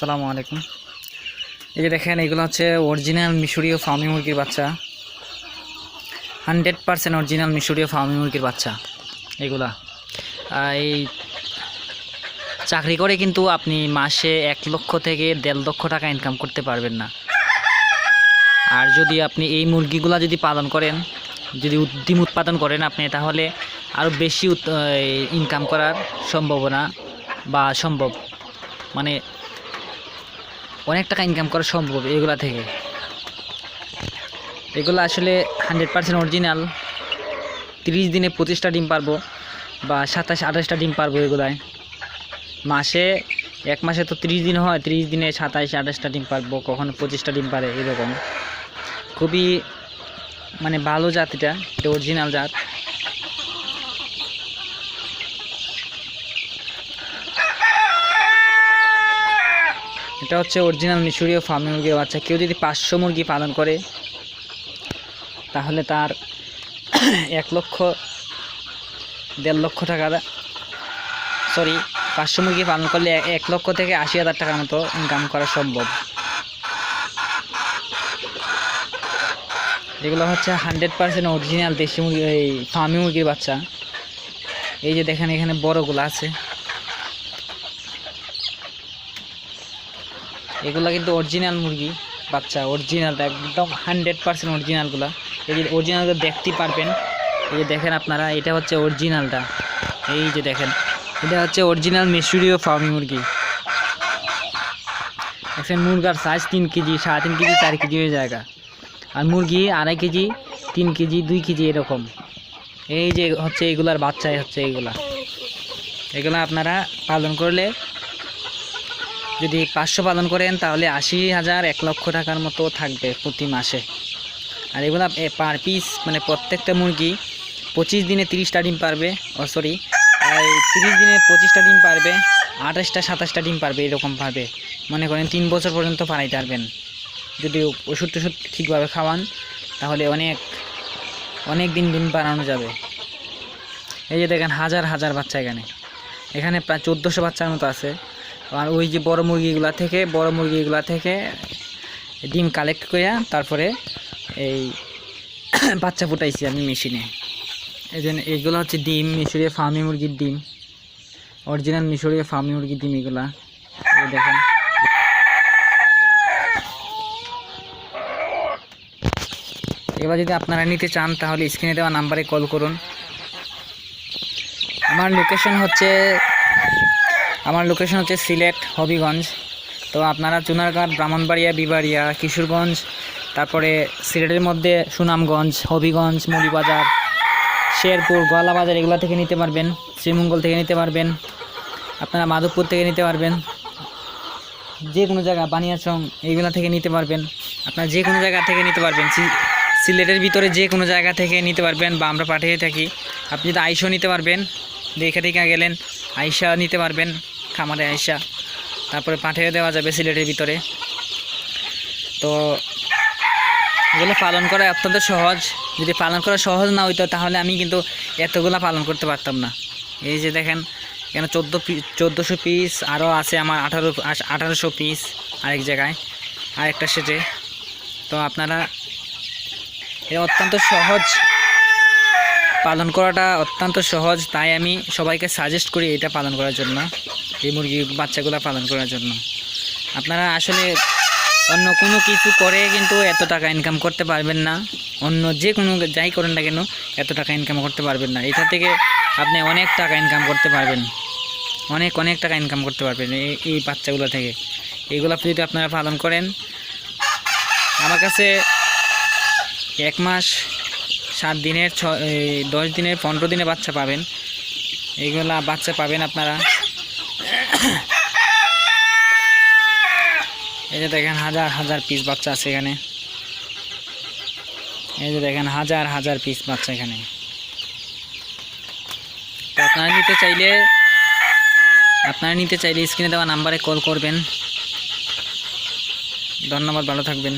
আসসালামু আলাইকুম। এই যে দেখেন, এগুলো হচ্ছে অরিজিনাল মিশরীয় ফার্মি মুরগির বাচ্চা। হান্ড্রেড পারসেন্ট অরিজিনাল মিশরীয় ফার্মি মুরগির বাচ্চা, এগুলা। এই চাকরি করে কিন্তু আপনি মাসে এক লক্ষ থেকে দেড় লক্ষ টাকা ইনকাম করতে পারবেন না। আর যদি আপনি এই মুরগিগুলা যদি পালন করেন, যদি ডিম উৎপাদন করেন আপনি, তাহলে আরও বেশি ইনকাম করার সম্ভাবনা বা সম্ভব। মানে অনেক টাকা ইনকাম করা সম্ভব এগুলা থেকে। এগুলো আসলে হান্ড্রেড পার্সেন্ট অরিজিনাল তিরিশ দিনে পঁচিশটা ডিম পারব বা সাতাশ, আঠাশটা ডিম পারব এগুলায়। মাসে, এক মাসে তো তিরিশ দিন হয়, তিরিশ দিনে সাতাশ, আঠাশটা ডিম পারব, কখনো পঁচিশটা ডিম পারে এরকম। খুবই মানে ভালো জাত এটা এটা অরিজিনাল জাত। এটা হচ্ছে অরিজিনাল মিশরীয় ফার্মি মুরগির বাচ্চা। কেউ যদি পাঁচশো মুরগি পালন করে, তাহলে তার এক লক্ষ, দেড় লক্ষ টাকা সরি পাঁচশো মুরগি পালন করলে এক লক্ষ থেকে আশি হাজার টাকার মতো ইনকাম করা সম্ভব। এগুলো হচ্ছে হান্ড্রেড পার্সেন্ট অরিজিনাল দেশি মুরগি, এই ফার্মি মুরগির বাচ্চা। এই যে দেখেন এখানে বড়গুলো আছে। এগুলো কিন্তু অরিজিনাল মুরগি, বাচ্চা অরিজিনালটা একদম হান্ড্রেড পার্সেন্ট অরিজিনালগুলো এই যে অরিজিনালগুলো দেখতেই পারবেন। এই যে দেখেন আপনারা, এটা হচ্ছে অরিজিনালটা এই যে দেখেন, এটা হচ্ছে অরিজিনাল মিশরীয় ফার্মি মুরগি। দেখেন মুরগার সাইজ তিন কেজি, সাড়ে তিন কেজি, চার কেজি হয়ে জায়গা। আর মুরগি আড়াই কেজি, তিন কেজি, দুই কেজি এরকম। এই যে হচ্ছে এগুলার বাচ্চাই হচ্ছে এইগুলা এগুলো আপনারা পালন করলে যদি পাঁচশো পালন করেন, তাহলে আশি হাজার এক লক্ষ টাকার মতো থাকবে প্রতি মাসে। আর এগুলো পার পিস মানে প্রত্যেকটা মুরগি পঁচিশ দিনে তিরিশটা ডিম পারবে, ও সরি তিরিশ দিনে পঁচিশটা ডিম পারবে, আঠাশটা, সাতাশটা ডিম পারবে এরকম পারবে মনে করেন তিন বছর পর্যন্ত পারাইতে পারবেন। যদি ওষুধ টষুধ ঠিকভাবে খাওয়ান, তাহলে অনেক অনেক দিন ডিম বানানো যাবে। এই যে দেখেন, হাজার হাজার বাচ্চা এখানে। এখানে প্রায় চোদ্দোশো বাচ্চার মতো আছে। আর ওই যে বড় মুরগিগুলা থেকে, বড় মুরগিগুলা থেকে ডিম কালেক্ট করে তারপরে এই বাচ্চা ফুটাইছি আমি মেশিনে। এই জন্য এইগুলো হচ্ছে ডিম, মিশরীয় ফার্মি মুরগির ডিম। অরিজিনাল মিশরীয় ফার্মি মুরগির ডিম এগুলা। দেখেন। এবার যদি আপনারা নিতে চান, তাহলে স্ক্রিনে দেওয়া নাম্বারে কল করুন। আমার লোকেশন হচ্ছে আমার লোকেশন হচ্ছে সিলেট, হবিগঞ্জ। তো আপনারা চুনারঘাট, ব্রাহ্মণবাড়িয়া, বিবাড়িয়া, কিশোরগঞ্জ, তারপরে সিলেটের মধ্যে সুনামগঞ্জ, হবিগঞ্জ, মুড়িবাজার, শেরপুর গলাবাজার এগুলো থেকে নিতে পারবেন, শ্রীমঙ্গল থেকে নিতে পারবেন, আপনারা মাধবপুর থেকে নিতে পারবেন যে কোনো জায়গা, বানিয়াচং এইগুলো থেকে নিতে পারবেন, আপনারা যে কোনো জায়গা থেকে নিতে পারবেন সিলেটের ভিতরে যে কোনো জায়গা থেকে নিতে পারবেন বা আমরা পাঠিয়ে থাকি। আপনি যদি আইসও নিতে পারবেন, দেখে দেখে গেলেন, আইসা নিতে পারবেন। খামারে আইসা তারপরে পাঠিয়ে দেওয়া যাবে সিলেটের ভিতরে। তো এগুলো পালন করা অত্যন্ত সহজ। যদি পালন করা সহজ না হইতো তাহলে আমি কিন্তু এতগুলো পালন করতে পারতাম না। এই যে দেখেন, এখানে চোদ্দ চোদ্দোশো পিস আরও আছে আমার আঠারো আঠারোশো পিস আরেক জায়গায়, আরেকটা সেটে। তো আপনারা এটা অত্যন্ত সহজ পালন করাটা অত্যন্ত সহজ, তাই আমি সবাইকে সাজেস্ট করি এটা পালন করার জন্য, এই মুরগি বাচ্চাগুলো পালন করার জন্য। আপনারা আসলে অন্য কোনো কিছু করে কিন্তু এত টাকা ইনকাম করতে পারবেন না, অন্য যে কোনো যাই করেন না কেন, এত টাকা ইনকাম করতে পারবেন না। এটা থেকে আপনি অনেক টাকা ইনকাম করতে পারবেন, অনেক অনেক টাকা ইনকাম করতে পারবেন এই এই বাচ্চাগুলো থেকে। এইগুলো যদি আপনারা পালন করেন, আমার কাছে এক মাস সাত দিনের ছ দশ দিনের, পনেরো দিনে বাচ্চা পাবেন। এইগুলা বাচ্চা পাবেন আপনারা। এই যে দেখেন, হাজার হাজার পিস বাচ্চা আছে এখানে। এই যে দেখেন, হাজার হাজার পিস বাচ্চা এখানে। আপনারা নিতে চাইলে, আপনারা নিতে চাইলে স্ক্রিনে দেওয়া নাম্বারে কল করবেন। ধন্যবাদ, ভালো থাকবেন।